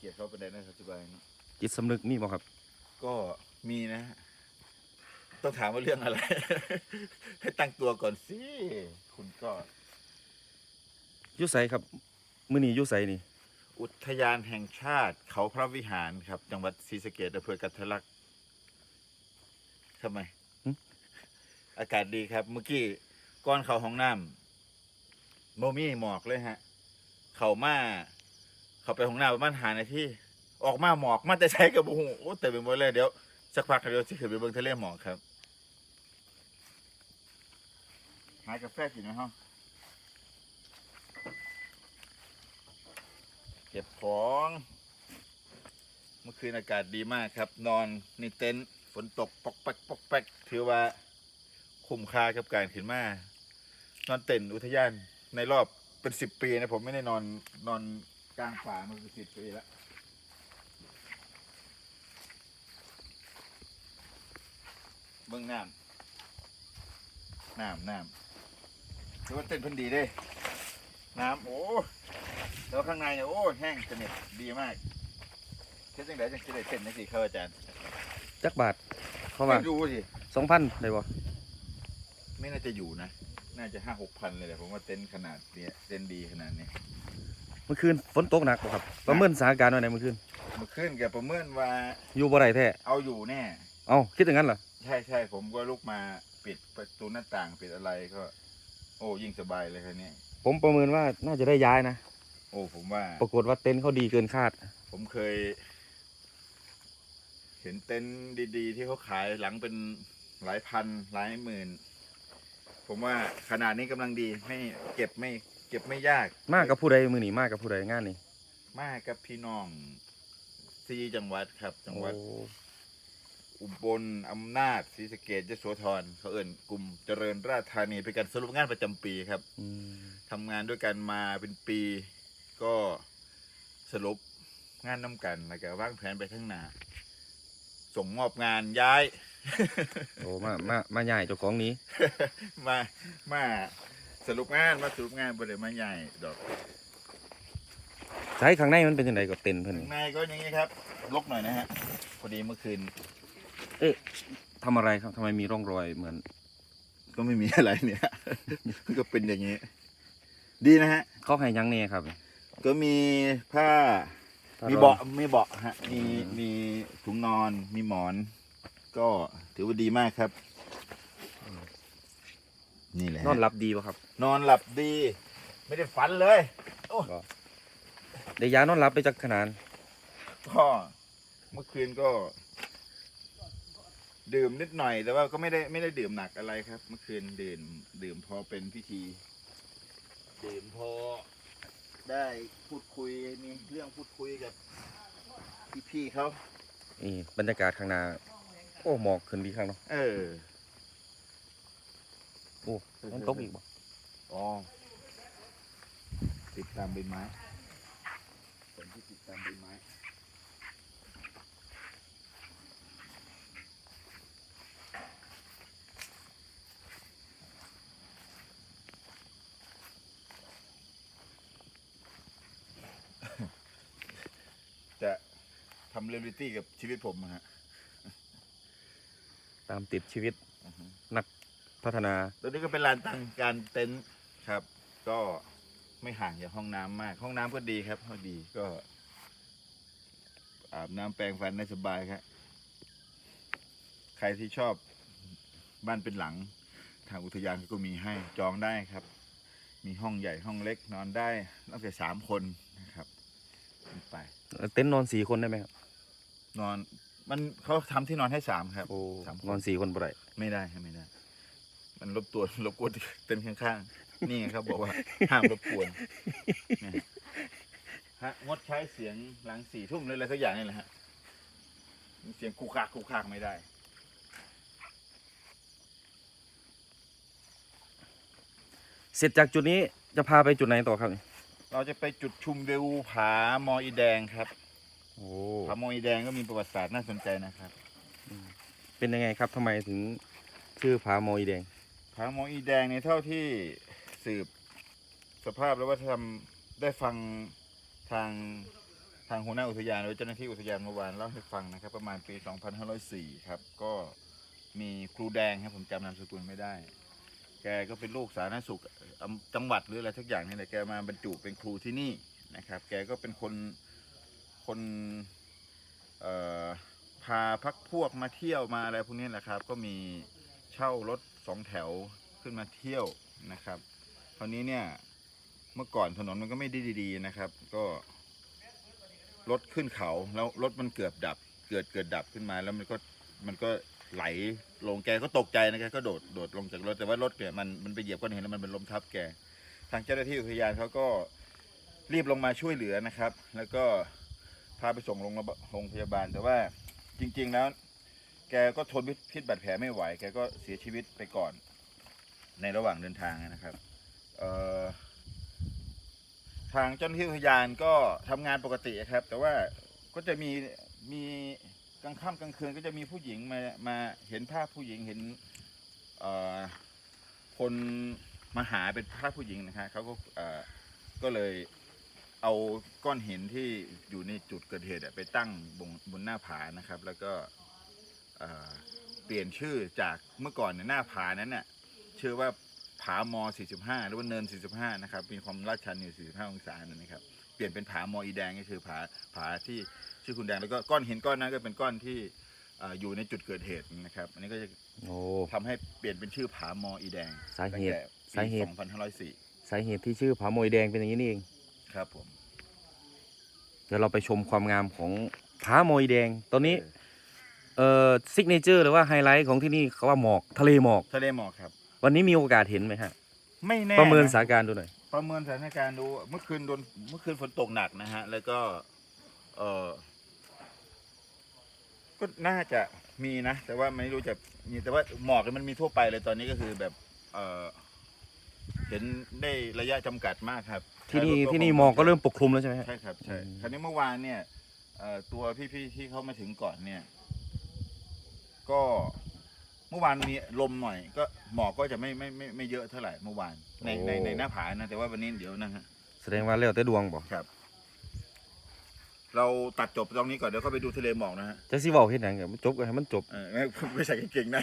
เกียดเขาไปได้นะครับสบายเนอะจิตสำนึกมีบ่ครับ ก็มีนะฮะต้องถามว่าเรื่องอะไร ให้ตั้งตัวก่อนสิคุณก็อยุไสครับ มื้อนี้อยุไสนี่ อุทยานแห่งชาติ เขาพระวิหารครับ จังหวัดศรีสะเกษอำเภอกันทะลักทำไมอากาศดีครับ เมื่อกี้ก้อนเขาห้องน้ำโมมี่หมอกเลยฮะ เขามา เขาไปห้องน้ำประมาณหานาทีออกมาหมอกมาแต่ใช้กับบุงโอ้แต่เป็นหมดเลยเดี๋ยวสักพักเดียวจะขึ้นไปเบิ่งทะเลหมอกครับหากาแฟกินไหมฮะเก็บของเมื่อคืนอากาศดีมากครับ นอนในเต็นท์ฝนตกปอกแป๊กปอกแป๊กถือว่าคุ้มค่ากับการขึ้นมานอนเต็นท์อุทยานในรอบเป็นสิบปีนะผมไม่ได้นอนนอน กลางป่ามาเป็นสิบปีแล้วเบื้องน้ำน้ำน้ำถือว่าเต้นเพันดีเด้ น้ำโอ้แล้วข้างในเนี่ยโอ้แห้งสนิทดีมากเท่จังไดจังจะได้เต้นนักสิครับอาจารย์จักบาทเข้ามาไม่รู้สิ2,000ได้บ่ไม่น่าจะอยู่นะ น่าจะห้าหกพันเลยแหละผมว่าเต้นขนาดเนี้ยเต้นดีขนาดนี้เมื่อคืนฝนตกหนักบ่ครับ ประเมินสถานการณ์ไว้ไหนเมื่อคืน เมื่อคืนแกประเมินว่าอยู่บ่ได้แท้ เอาอยู่แน่ เอ้าคิดอย่างนั้นเหรอ ใช่ใช่ผมก็ลุกมาปิดประตูหน้าต่างปิดอะไรก็ โอ้ยิ่งสบายเลยครับเนี่ยผมประเมินว่าน่าจะได้ย้ายนะ โอ้ผมว่า ปรากฏว่าเต็นท์เขาดีเกินคาด ผมเคย เห็นเต็นท์ดีๆ ที่เขาขายหลังเป็นหลายพันหลายหมื่น ผมว่าขนาดนี้กำลังดีไม่เก็บไม่ เก็บไม่ยาก มากกับผู้ใดมือหนีมากกับผู้ใดงานนี่มากกับพี่น้องซีจังหวัดครับ จังหวัด โอ้อุบลอำนาจศรีสะเกดยโสธรเขาเอิ่นกลุ่มเจริญราษฎร์ธานีเป็นการสรุปงานประจำปีครับอืมทำงานด้วยกันมาเป็นปี ก็สรุปงานน้ำกันแล้วก็วางแผนไปข้างหน้าส่งมอบงานย้าย โอ้มามามาใหญ่เจ้าของนี้ มามา สรุปงานมาสรุปงานบริมาใหญ่ดอกใช้ข้างในมันเป็นยังไงกับเต็นท์เพิ่นข้านี่งในก็อย่างนี้ครับลกหน่อยนะฮะพอดีเมื่อคืนทำอะไรครับทำไมมีร่องรอยเหมือน ก็ไม่มีอะไรเนี่ย ก็เป็นอย่างนี้ ดีนะฮะ เขาให้ยังเนี่ยครับ ก็มีผ้าถ้มีรเบาะมีเบาะฮะ มีมีถุงนอน มีหมอน ก็ถือว่าดีมากครับ นี่แหละนอนหลับดีป่ะครับ นอนหลับดี ไม่ได้ฝันเลยได้ยานอนหลับไปจากขนาดก็เมื่อคืนก็ ดื่มนิดหน่อย แต่ว่าก็ไม่ได้ไม่ได้ดื่มหนักอะไรครับ เมื่อคืนดื่ม ดื่มพอเป็นพิธี ดื่มพอได้พูดคุยมีเรื่องพูดคุยกับพี่ๆเขานี่บรรยากาศข้างหน้าโอ้หมอกขึ้นดีข้างเนาะเออ โอ้มันตกอีกบ่อ๋อติดตามใบไม้ฝนที่ติดตามใบไม้จะทำเรียลลิตี้กับชีวิตผมนะฮะ ตามติดชีวิตอือฮึ พัฒนา ตัวนี้ก็เป็นลานตั้งการเต็นท์ครับ ก็ไม่ห่างจากห้องน้ำมาก ห้องน้ำก็ดีครับก็ดีก็ อาบน้ำแปรงฟันได้สบายครับ ใครที่ชอบบ้านเป็นหลัง ทางอุทยานก็มีให้จองได้ครับ มีห้องใหญ่ห้องเล็กนอนได้ตั้งแต่สามคนนะครับขึ้นไป เต็นท์นอนสี่คนได้ไหมครับนอนมันเขาทำที่นอนให้สามครับโอ้สามคนนอนสี่คนบ่ได้ไม่ได้ครับไม่ได้ มันรบกวนรบกวนเต็นท์ข้างๆ นี่ไงครับ บอกว่าห้ามรบกวนเนี่ยฮะงดใช้เสียงหลังสี่ทุ่มเลยอะไรสักอย่างนี่แหละฮะเสียงคูคากคูคากไม่ได้ เสร็จจากจุดนี้จะพาไปจุดไหนต่อครับเราจะไปจุดชุมวิวผามออีแดงครับโอ้ผามออีแดงก็มีประวัติศาสตร์น่าสนใจนะครับ เป็นยังไงครับทำไมถึงชื่อผาโมยแดง ผามองอีแดงเนี่ยเท่าที่สืบสภาพและวัฒนธรรมได้ฟังทางทางหัวหน้าอุทยานหรือเจ้าหน้าที่อุทยานเมื่อวานเล่าให้ฟังนะครับ ประมาณปี 2504 ครับ ก็มีครูแดงครับผมจำนามสกุลไม่ได้ แกก็เป็นลูกสาธารณสุขจังหวัดหรืออะไรทุกอย่างนี่แหละแกมาบรรจุเป็นครูที่นี่นะครับ แกก็เป็นคนคนเออพาพักพวกมาเที่ยวมาอะไรพวกนี้แหละครับ ก็มีเช่ารถ สองแถวขึ้นมาเที่ยวนะครับคราวนี้เนี่ยเมื่อก่อนถนนมันก็ไม่ได้ดีๆนะครับ ก็รถขึ้นเขาแล้วรถมันเกือบดับ เกิดเกิดดับขึ้นมาแล้วมันก็มันก็ไหลลงแกก็ตกใจนะแกก็โดดโดดลงจากรถแต่ว่ารถเนี่ยมันมันไปเหยียบก้อนหินแล้วมันเป็นลมทับแก ทางเจ้าหน้าที่อุทยานเขาก็รีบลงมาช่วยเหลือนะครับ แล้วก็พาไปส่งโรงพยาบาลโรงพยาบาลแต่ว่าจริง ๆ แล้ว แกก็ทนพิษบาดแผลไม่ไหว แกก็เสียชีวิตไปก่อน ในระหว่างเดินทางนะครับทางเจ้าหน้าที่อุทยานก็ทำงานปกติครับ แต่ว่าก็จะมีมีกลางค่ำกลางคืนก็จะมีผู้หญิงมามาเห็นภาพผู้หญิงเห็นคนมาหาเป็นภาพผู้หญิงนะฮะเขาก็ก็เลยเอาก้อนหินที่อยู่ในจุดเกิดเหตุไปตั้งบนบนหน้าผานะครับ แล้วก็ เอ่อเปลี่ยนชื่อจากเมื่อก่อนเนี่ยหน้าผานั้นน่ะชื่อว่าผามอ 45 หรือว่าเนิน 45 นะครับ มีความลาดชันอยู่ 45 องศานะครับ เปลี่ยนเป็นผามออีแดงก็คือผาผาที่ชื่อคุณแดงแล้วก็ก้อนหินก้อนนั้นก็เป็นก้อนที่เอ่ออยู่ในจุดเกิดเหตุนะครับ อันนี้ก็จะโอ้ทำให้เปลี่ยนเป็นชื่อผามออีแดงสาเหตุตั้งแต่สาเหปีตุ2504สาเหตุที่ชื่อผาโมยแดงเป็นอย่างนี้นี่เองครับผมเดี๋ยวเราไปชมความงามของผาโมยแดงตอนนี้ เอ่อซิกเนเจอร์หรือว่าไฮไลท์ของที่นี่เขาว่าหมอกทะเลหมอก ทะเลหมอกครับ วันนี้มีโอกาสเห็นไหมฮะไม่แน่ประเมินสนะถานการณ์ดูหน่อยประเมินสถานการณ์ดูเมื่อคืนโดนเมื่อคืนฝนตกหนักนะฮะ แล้วก็ เออก็น่าจะมีนะ แต่ว่าไม่รู้จะมีแต่ว่าหมอกเนี่ยมันมีทั่วไปเลยตอนนี้ก็คือแบบ เออเห็นได้ระยะจำกัดมากครับที่นี่แล้วที่นี่หมอกก็เริ่มปกคลุมแล้วใช่ไหมฮะ ใช่ครับใช่อืมคราวนี้เมื่อวานเนี่ยเอ่อตัวพี่ๆที่เขามาถึงก่อนเนี่ย ก็เมื่อวานมีลมหน่อย ก็หมอกก็จะไม่ไม่ไม่ไม่เยอะเท่าไหร่เมื่อวานในในในหน้าผานะ แต่ว่าวันนี้เดี๋ยวนะฮะแสดงว่าแล้วแต่ดวงบอกครับ เราตัดจบตรงนี้ก่อนเดี๋ยวเข้าไปดูทะเลหมอกนะฮะจะสิบอกเห็นหยังกับจบกันให้มันจบ เออไม่ไม่ใส่กางเกงใน